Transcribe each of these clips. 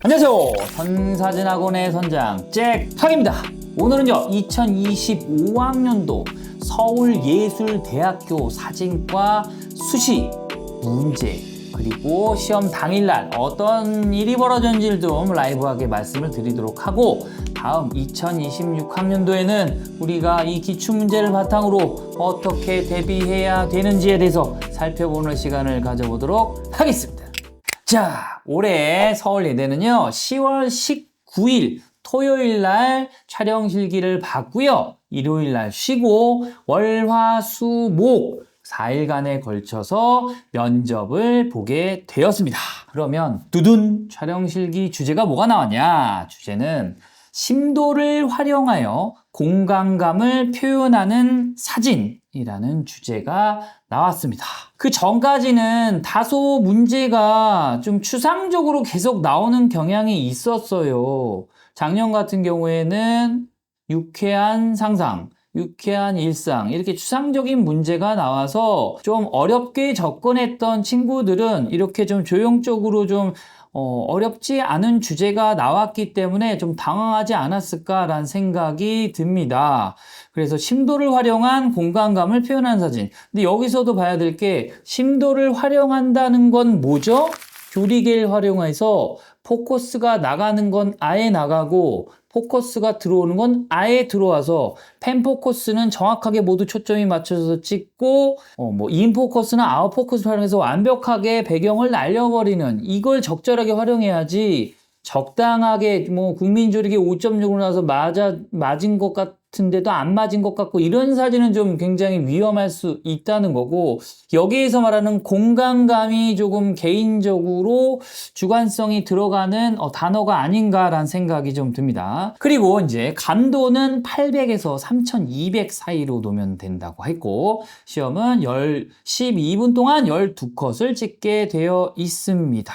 안녕하세요. 선사진학원의 선장 잭탁입니다. 오늘은요 2025학년도 서울예술대학교 사진과 수시 문제 그리고 시험 당일날 어떤 일이 벌어졌는지를 좀 라이브하게 말씀을 드리도록 하고 다음 2026학년도에는 우리가 이 기출문제를 바탕으로 어떻게 대비해야 되는지에 대해서 살펴보는 시간을 가져보도록 하겠습니다. 자, 올해 서울예대는요, 10월 19일 토요일 날 촬영 실기를 받고요. 일요일 날 쉬고 월, 화, 수, 목 4일간에 걸쳐서 면접을 보게 되었습니다. 그러면 두둔 촬영 실기 주제가 뭐가 나왔냐? 주제는 심도를 활용하여 공간감을 표현하는 사진이라는 주제가 나왔습니다. 그 전까지는 다소 문제가 좀 추상적으로 계속 나오는 경향이 있었어요. 작년 같은 경우에는 유쾌한 상상, 유쾌한 일상 이렇게 추상적인 문제가 나와서 좀 어렵게 접근했던 친구들은 이렇게 좀 조형적으로 좀 어, 어렵지 않은 주제가 나왔기 때문에 좀 당황하지 않았을까라는 생각이 듭니다. 그래서 심도를 활용한 공간감을 표현한 사진. 근데 여기서도 봐야 될 게 심도를 활용한다는 건 뭐죠? 교리계를 활용해서 포커스가 나가는 건 아예 나가고 포커스가 들어오는 건 아예 들어와서 펜 포커스는 정확하게 모두 초점이 맞춰서 찍고 어, 뭐 인 포커스나 아웃 포커스 활용해서 완벽하게 배경을 날려버리는 이걸 적절하게 활용해야지 적당하게 뭐 국민조리기 5.6으로 나서 맞아 맞은 것 같 은데도 안 맞은 것 같고 이런 사진은 좀 굉장히 위험할 수 있다는 거고 여기에서 말하는 공간감이 조금 개인적으로 주관성이 들어가는 어, 단어가 아닌가라는 생각이 좀 듭니다. 그리고 이제 감도는 800에서 3200 사이로 놓으면 된다고 했고 시험은 10, 12분 동안 12컷을 찍게 되어 있습니다.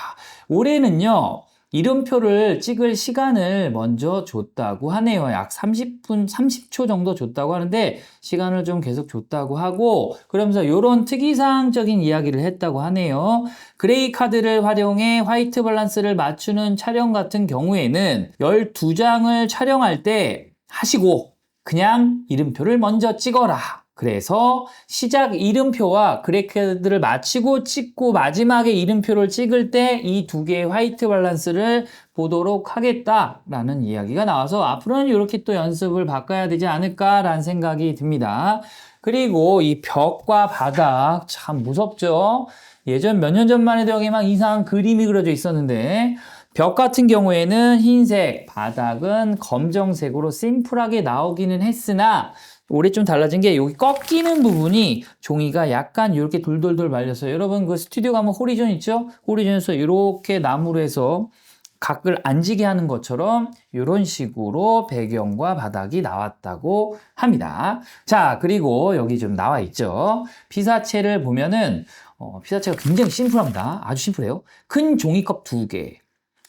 올해는요. 이름표를 찍을 시간을 먼저 줬다고 하네요. 약 30분, 30초 정도 줬다고 하는데 시간을 좀 계속 줬다고 하고 그러면서 이런 특이사항적인 이야기를 했다고 하네요. 그레이 카드를 활용해 화이트 밸런스를 맞추는 촬영 같은 경우에는 12장을 촬영할 때 하시고 그냥 이름표를 먼저 찍어라. 그래서 시작 이름표와 그레이카드를 마치고 찍고 마지막에 이름표를 찍을 때 이 두 개의 화이트 밸런스를 보도록 하겠다라는 이야기가 나와서 앞으로는 이렇게 또 연습을 바꿔야 되지 않을까라는 생각이 듭니다. 그리고 이 벽과 바닥 참 무섭죠? 예전 몇 년 전만 해도 여기 막 이상한 그림이 그려져 있었는데 벽 같은 경우에는 흰색, 바닥은 검정색으로 심플하게 나오기는 했으나 올해 좀 달라진 게 여기 꺾이는 부분이 종이가 약간 이렇게 돌돌돌 말려서 여러분 그 스튜디오 가면 호리존 있죠? 호리존에서 이렇게 나무로 해서 각을 앉게 하는 것처럼 이런 식으로 배경과 바닥이 나왔다고 합니다. 자, 그리고 여기 좀 나와 있죠. 피사체를 보면은 어, 피사체가 굉장히 심플합니다. 아주 심플해요. 큰 종이컵 두 개,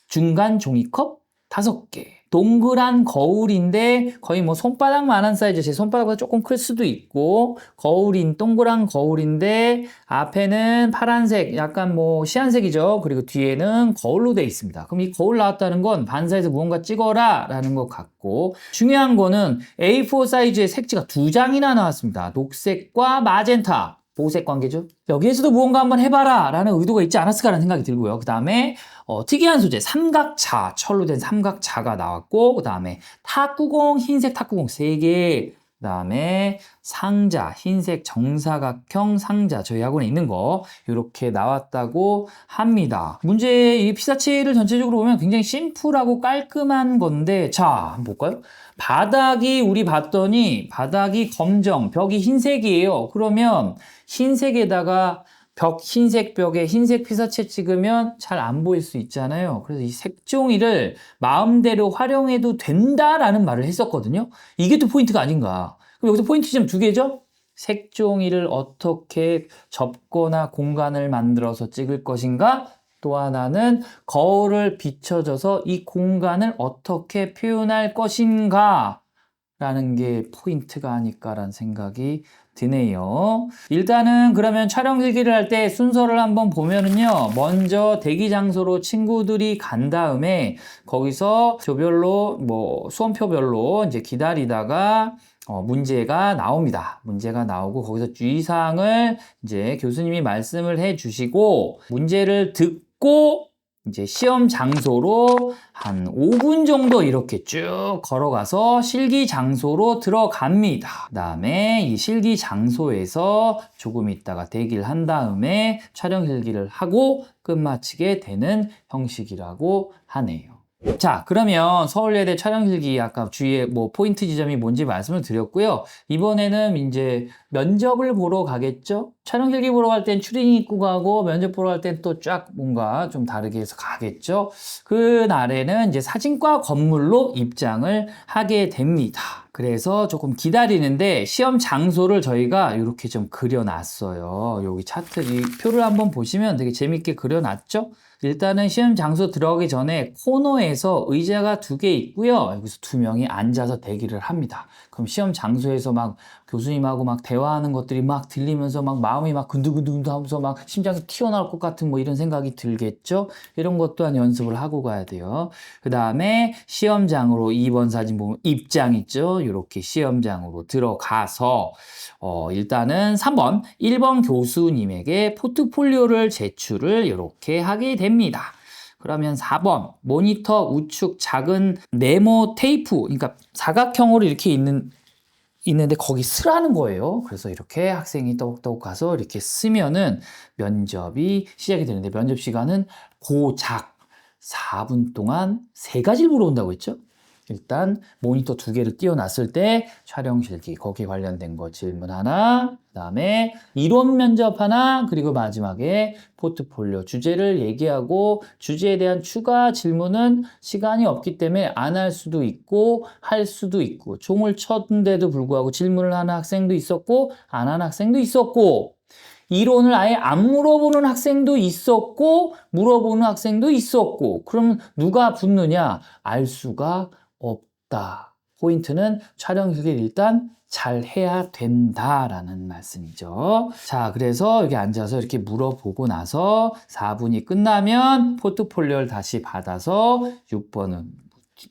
중간 종이컵 다섯 개. 동그란 거울인데 거의 뭐 손바닥만한 사이즈, 제 손바닥보다 조금 클 수도 있고 거울인 동그란 거울인데 앞에는 파란색, 약간 뭐 시안색이죠. 그리고 뒤에는 거울로 돼 있습니다. 그럼 이 거울 나왔다는 건 반사해서 무언가 찍어라라는 것 같고 중요한 거는 A4 사이즈의 색지가 두 장이나 나왔습니다. 녹색과 마젠타. 보색 관계죠. 여기에서도 무언가 한번 해봐라 라는 의도가 있지 않았을까라는 생각이 들고요. 그 다음에 어, 특이한 소재 삼각자, 철로 된 삼각자가 나왔고 그 다음에 탁구공, 흰색 탁구공 3개 그 다음에 상자, 흰색 정사각형 상자 저희 학원에 있는 거 이렇게 나왔다고 합니다. 문제 이 피사체를 전체적으로 보면 굉장히 심플하고 깔끔한 건데 자 한번 볼까요? 바닥이 우리 봤더니 바닥이 검정, 벽이 흰색이에요. 그러면 흰색에다가 벽 흰색 벽에 흰색 피사체 찍으면 잘 안 보일 수 있잖아요. 그래서 이 색종이를 마음대로 활용해도 된다라는 말을 했었거든요. 이게 또 포인트가 아닌가. 그럼 여기서 포인트 좀두 개죠? 색종이를 어떻게 접거나 공간을 만들어서 찍을 것인가? 또 하나는 거울을 비춰줘서 이 공간을 어떻게 표현할 것인가? 라는 게 포인트가 아닐까라는 생각이 드네요. 일단은 그러면 촬영 일기를 할 때 순서를 한번 보면은요. 먼저 대기 장소로 친구들이 간 다음에 거기서 조별로 뭐 수험표별로 이제 기다리다가 어, 문제가 나옵니다. 문제가 나오고 거기서 주의사항을 이제 교수님이 말씀을 해 주시고 문제를 듣고 이제 시험 장소로 한 5분 정도 이렇게 쭉 걸어가서 실기 장소로 들어갑니다. 그 다음에 이 실기 장소에서 조금 있다가 대기를 한 다음에 촬영 실기를 하고 끝마치게 되는 형식이라고 하네요. 자, 그러면 서울예대 촬영실기 아까 주위에 뭐 포인트 지점이 뭔지 말씀을 드렸고요. 이번에는 이제 면접을 보러 가겠죠? 촬영실기 보러 갈 땐 추리닝 입고 가고 면접 보러 갈 땐 또 쫙 뭔가 좀 다르게 해서 가겠죠? 그 날에는 이제 사진과 건물로 입장을 하게 됩니다. 그래서 조금 기다리는데 시험 장소를 저희가 이렇게 좀 그려놨어요. 여기 차트 이 표를 한번 보시면 되게 재밌게 그려놨죠? 일단은 시험 장소 들어가기 전에 코너에서 의자가 두 개 있고요. 여기서 두 명이 앉아서 대기를 합니다. 그럼 시험 장소에서 막 교수님하고 막 대화하는 것들이 막 들리면서 막 마음이 막 근두근두 하면서 막 심장이 튀어나올 것 같은 뭐 이런 생각이 들겠죠? 이런 것 또한 연습을 하고 가야 돼요. 그 다음에 시험장으로 2번 사진 보면 입장 있죠? 이렇게 시험장으로 들어가서 어, 일단은 3번, 1번 교수님에게 포트폴리오를 제출을 이렇게 하게 됩니다. 그러면 4번, 모니터 우측 작은 네모 테이프, 그러니까 사각형으로 이렇게 있는, 있는데 거기 쓰라는 거예요. 그래서 이렇게 학생이 떡떡 가서 이렇게 쓰면은 면접이 시작이 되는데 면접 시간은 고작 4분 동안 세 가지를 물어본다고 했죠? 일단 모니터 두 개를 띄워놨을 때 촬영 실기 거기에 관련된 거 질문 하나 그다음에 이론 면접 하나 그리고 마지막에 포트폴리오 주제를 얘기하고 주제에 대한 추가 질문은 시간이 없기 때문에 안 할 수도 있고 할 수도 있고 종을 쳤는데도 불구하고 질문을 하는 학생도 있었고 안 하는 학생도 있었고 이론을 아예 안 물어보는 학생도 있었고 물어보는 학생도 있었고 그럼 누가 붙느냐? 알 수가 없다. 포인트는 촬영 기기를 일단 잘 해야 된다라는 말씀이죠. 자, 그래서 여기 앉아서 이렇게 물어보고 나서 4분이 끝나면 포트폴리오를 다시 받아서 6번은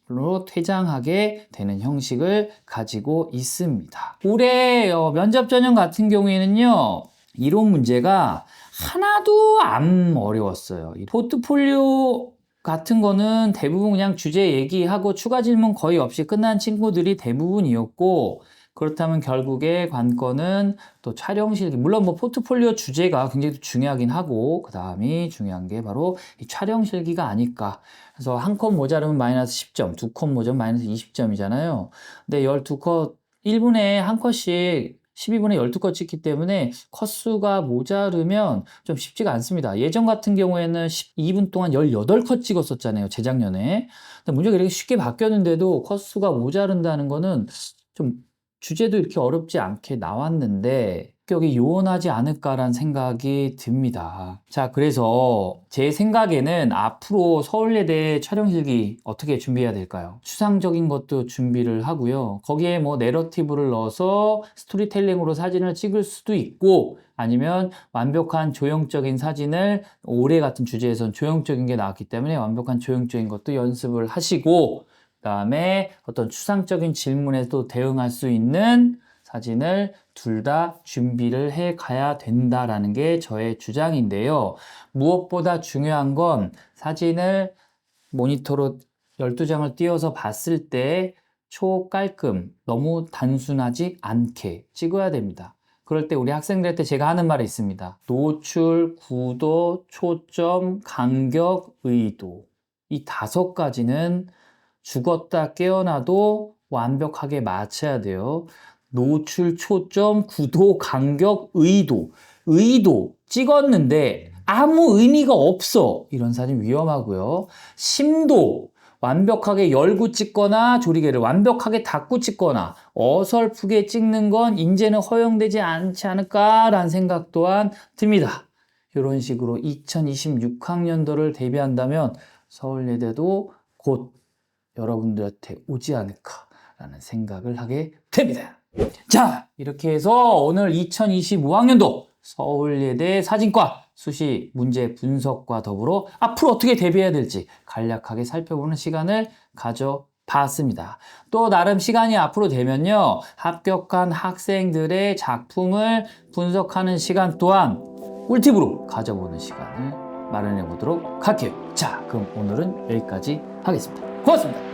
로 퇴장하게 되는 형식을 가지고 있습니다. 올해 어, 면접 전형 같은 경우에는요. 이론 문제가 하나도 안 어려웠어요. 이 포트폴리오 같은 거는 대부분 그냥 주제 얘기하고 추가 질문 거의 없이 끝난 친구들이 대부분이었고 그렇다면 결국에 관건은 또 촬영실 물론 뭐 포트폴리오 주제가 굉장히 중요하긴 하고 그 다음이 중요한 게 바로 이 촬영 실기가 아닐까. 그래서 한 컷 모자르면 마이너스 10점 두 컷 모자르면 마이너스 20점이잖아요. 근데 12컷 1분에 한 컷씩 12분에 12컷 찍기 때문에 컷수가 모자르면 좀 쉽지가 않습니다. 예전 같은 경우에는 12분 동안 18컷 찍었었잖아요. 재작년에. 근데 문제가 이렇게 쉽게 바뀌었는데도 컷수가 모자른다는 거는 좀 주제도 이렇게 어렵지 않게 나왔는데 합격이 요원하지 않을까라는 생각이 듭니다. 자, 그래서 제 생각에는 앞으로 서울예대 촬영실기 어떻게 준비해야 될까요? 추상적인 것도 준비를 하고요. 거기에 뭐 내러티브를 넣어서 스토리텔링으로 사진을 찍을 수도 있고 아니면 완벽한 조형적인 사진을 올해 같은 주제에선 조형적인 게 나왔기 때문에 완벽한 조형적인 것도 연습을 하시고 그다음에 어떤 추상적인 질문에도 대응할 수 있는 사진을 둘 다 준비를 해 가야 된다라는 게 저의 주장인데요. 무엇보다 중요한 건 사진을 모니터로 12장을 띄워서 봤을 때 초깔끔, 너무 단순하지 않게 찍어야 됩니다. 그럴 때 우리 학생들한테 제가 하는 말이 있습니다. 노출, 구도, 초점, 간격, 의도. 이 다섯 가지는 죽었다 깨어나도 완벽하게 맞춰야 돼요. 노출, 초점, 구도, 간격, 의도. 의도 찍었는데 아무 의미가 없어. 이런 사진 위험하고요. 심도. 완벽하게 열고 찍거나 조리개를 완벽하게 닫고 찍거나 어설프게 찍는 건 이제는 허용되지 않지 않을까라는 생각 또한 듭니다. 이런 식으로 2026학년도를 대비한다면 서울예대도 곧 여러분들한테 오지 않을까라는 생각을 하게 됩니다. 자, 이렇게 해서 오늘 2025학년도 서울예대 사진과 수시 문제 분석과 더불어 앞으로 어떻게 대비해야 될지 간략하게 살펴보는 시간을 가져 봤습니다. 또 나름 시간이 앞으로 되면요. 합격한 학생들의 작품을 분석하는 시간 또한 꿀팁으로 가져보는 시간을 마련해 보도록 할게요. 자, 그럼 오늘은 여기까지 하겠습니다. 고맙습니다.